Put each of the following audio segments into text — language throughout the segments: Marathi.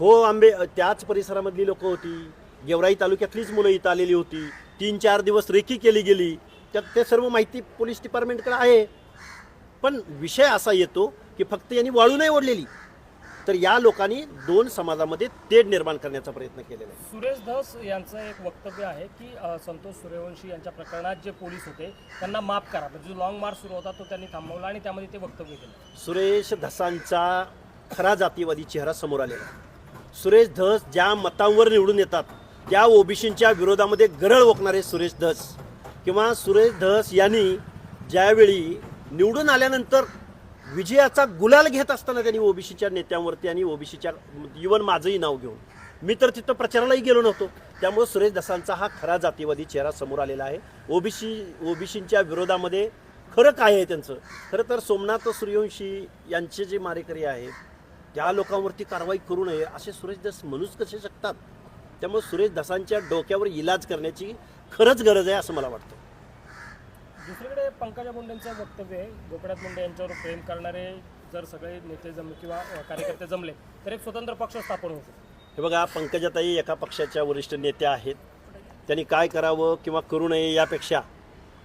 हो आंबे त्याच परिसरामधली लोक होती. गेवराई तालुक्यातलीच मुलं इथं आलेली होती. तीन चार दिवस रेकी केली गेली. त्यात ते सर्व माहिती पोलीस डिपार्टमेंटकडे आहे. पण विषय असा येतो की फक्त यांनी वाळू नाही ओढलेली. तर या लोकांनी दोन समाजामध्ये तेढ निर्माण करण्याचा प्रयत्न केलेला आहे. सुरेश धस यांचं एक वक्तव्य आहे की संतोष सूर्यवंशी यांच्या प्रकरणात जे पोलीस होते त्यांना माफ करा. म्हणजे जो लॉंग मार्च सुरू होता तो त्यांनी थांबवला आणि त्यामध्ये ते वक्तव्य केलं. सुरेश धसांचा खरा जातीवादी चेहरा समोर आलेला सुरेश धस ज्या मतांवर निवडून येतात त्या ओबीसींच्या विरोधामध्ये गरळ ओकणारे सुरेश धस. किंवा सुरेश धस यांनी ज्यावेळी निवडून आल्यानंतर विजयाचा गुलाल घेत असताना त्यांनी ओबीसीच्या नेत्यांवरती आणि ओबीसीच्या इवन माझंही नाव घेऊन मी तर तिथं प्रचारालाही गेलो नव्हतो. त्यामुळे सुरेश धसांचा हा खरा जातीवादी चेहरा समोर आलेला आहे. ओबीसी ओबीसींच्या विरोधामध्ये खरं काय आहे त्यांचं? खरं तर सोमनाथ सूर्यवंशी यांचे जे मारेकरी आहेत त्या लोकांवरती कारवाई करू नये असे सुरेश दस म्हणूच कसे शकतात? त्यामुळे सुरेश दसांच्या डोक्यावर इलाज करण्याची खरंच गरज आहे असं मला वाटतं. दुसरीकडे पंकजा मुंडेंचं वक्तव्य आहे. गोपीनाथ मुंडे यांच्यावर प्रेम करणारे जर सगळे नेते जमले किंवा कार्यकर्ते जमले तर एक स्वतंत्र पक्ष स्थापन शकतो. हे बघा पंकजाताई एका पक्षाच्या वरिष्ठ नेत्या आहेत. त्यांनी काय करावं किंवा करू नये यापेक्षा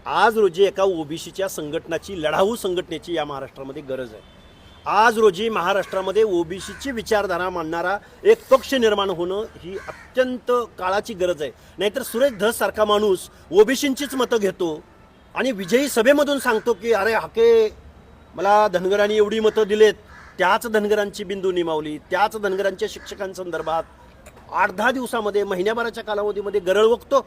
आज रोजी एका ओबीसीच्या संघटनाची लढाऊ संघटनेची या महाराष्ट्रामध्ये गरज आहे. आज रोजी महाराष्ट्रामध्ये ओबीसीची विचारधारा मांडणारा एक पक्ष निर्माण होणं ही अत्यंत काळाची गरज आहे. नाहीतर सुरेश धस सारखा माणूस ओबीसींचीच मतं घेतो आणि विजयी सभेमधून सांगतो की अरे हाके मला धनगरांनी एवढी मतं दिलेत. त्याच धनगरांची बिंदू निमावली. त्याच धनगरांच्या शिक्षकांसंदर्भात आठ दहा दिवसामध्ये महिन्याभराच्या कालावधीमध्ये गरळ वगतो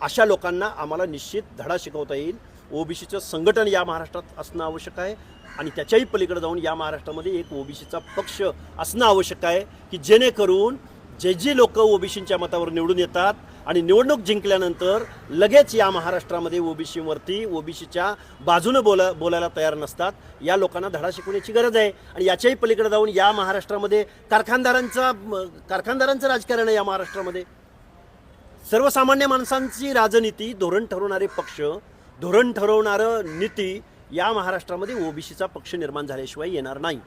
अशा लोकांना आम्हाला निश्चित धडा शिकवता येईल. ओबीसीचं संघटन या महाराष्ट्रात असणं आवश्यक आहे आणि त्याच्याही पलीकडे जाऊन या महाराष्ट्रामध्ये एक ओबीसीचा पक्ष असणं आवश्यक आहे की जेणेकरून जे जे लोक ओबीसींच्या मतावर निवडून येतात आणि निवडणूक जिंकल्यानंतर लगेच या महाराष्ट्रामध्ये ओबीसीवरती ओबीसीच्या बाजूनं बोला बोलायला तयार नसतात. या लोकांना धडा शिकवण्याची गरज आहे. आणि याच्याही पलीकडे जाऊन या महाराष्ट्रामध्ये कारखानदारांचा कारखानदारांचं राजकारण आहे या महाराष्ट्रामध्ये. सर्वसामान्य माणसांची राजनीती धोरण ठरवणारे पक्ष धोरण ठरवणारं नीती या महाराष्ट्रामध्ये ओबीसीचा पक्ष निर्माण झाल्याशिवाय येणार नाही.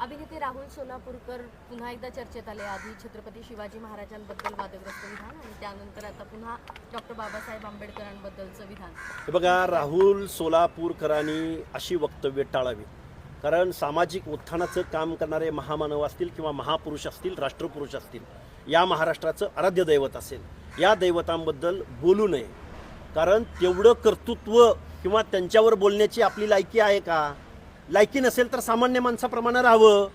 अभिनेते राहुल सोलापूरकर पुन्हा एकदा चर्चेत आले. आधी छत्रपती शिवाजी महाराजांबद्दल वादग्रस्त विधान आणि त्यानंतर आता पुन्हा डॉक्टर बाबासाहेब आंबेडकरांबद्दलचं विधान. हे बघा राहुल सोलापूरकरांनी अशी वक्तव्य टाळावी. कारण सामाजिक उत्थानाचं काम करणारे महामानव असतील किंवा महापुरुष असतील राष्ट्रपुरुष असतील या महाराष्ट्राचं आराध्य दैवत असेल. या दैवतांबद्दल बोलू नये. कारण तेवढं कर्तृत्व किंवा त्यांच्यावर बोलण्याची आपली लायकी आहे का? लायकी नसेल तर सामान्य माणसाप्रमाणे राहावं.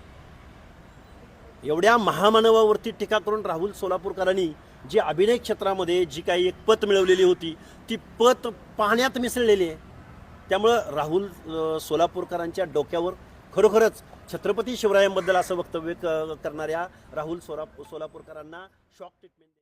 एवढ्या महामानवावरती टीका करून राहुल सोलापूरकरांनी जी अभिनय क्षेत्रामध्ये जी काही एक पत मिळवलेली होती ती पत पाण्यात मिसळलेली आहे. त्यामुळं राहुल सोलापूरकरांच्या डोक्यावर खरोखरच छत्रपती शिवरायांबद्दल असं वक्तव्य क- करणाऱ्या राहुल सोला सोलापूरकरांना शॉक ट्रीटमेंट